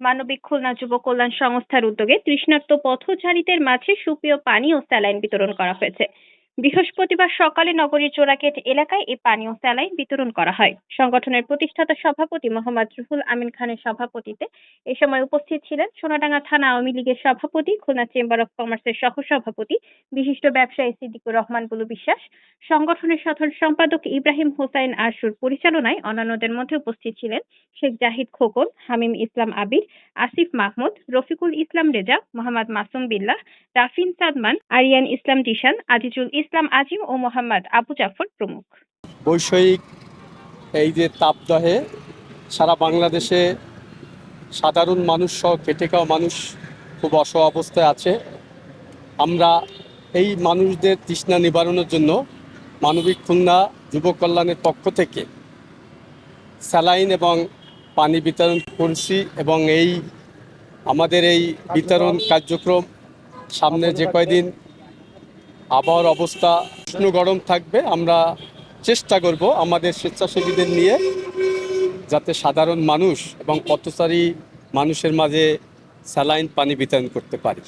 মানবিক খুলনা যুব কল্যাণ সংস্থার উদ্যোগে তৃষ্ণার্ত পথচারীদের মাঝে সুপেয় পানি ও স্যালাইন বিতরণ করা হয়েছে। বৃহস্পতিবার সকালে নগরীর চোরাগেট এলাকায় এই পানি ও স্যালাইন বিতরণ করা হয়। সংগঠনের প্রতিষ্ঠাতা সভাপতি মোহাম্মদ রুহুল আমিন খানের সভাপতিতে এ সময় উপস্থিত ছিলেন সোনাডাঙ্গা থানা আওয়ামী লীগের সভাপতি, খুলনা চেম্বার অব কমার্সের সহসভাপতি, বিশিষ্ট ব্যবসায়ী সিদ্দিকুর রহমান বুলু বিশ্বাস, সংগঠনের সাধারণ সম্পাদক ইব্রাহিম হোসাইন আরশুর পরিচালনায় অন্যান্যদের মধ্যে উপস্থিত ছিলেন শেখ জাহিদ খোকন, হামিম ইসলাম আবির, আসিফ মাহমুদ, রফিকুল ইসলাম রেজা, মোহাম্মদ মাসুম বিল্লাহ, রাফিন সাদমান, আরিয়ান ইসলাম দিশান, আজিজুল ইসলাম আজিম ও মোহাম্মদ আবু জাফর প্রমুখ। বৈষয়িক এই যে তাপদহে সারা বাংলাদেশে সাধারণ মানুষ সহ খেটে খাওয়া মানুষ খুব অস অবস্থায় আছে। আমরা এই মানুষদের তৃষ্ণা নিবারণের জন্য মানবিক খুলনা যুব কল্যাণের পক্ষ থেকে স্যালাইন এবং পানি বিতরণ করছি এবং এই আমাদের এই বিতরণ কার্যক্রম সামনে যে কয়দিন আবহাওয়ার অবস্থা উষ্ণ গরম থাকবে, আমরা চেষ্টা করব আমাদের স্বেচ্ছাসেবীদের নিয়ে যাতে সাধারণ মানুষ এবং পথচারী মানুষের মাঝে স্যালাইন পানি বিতরণ করতে পারি।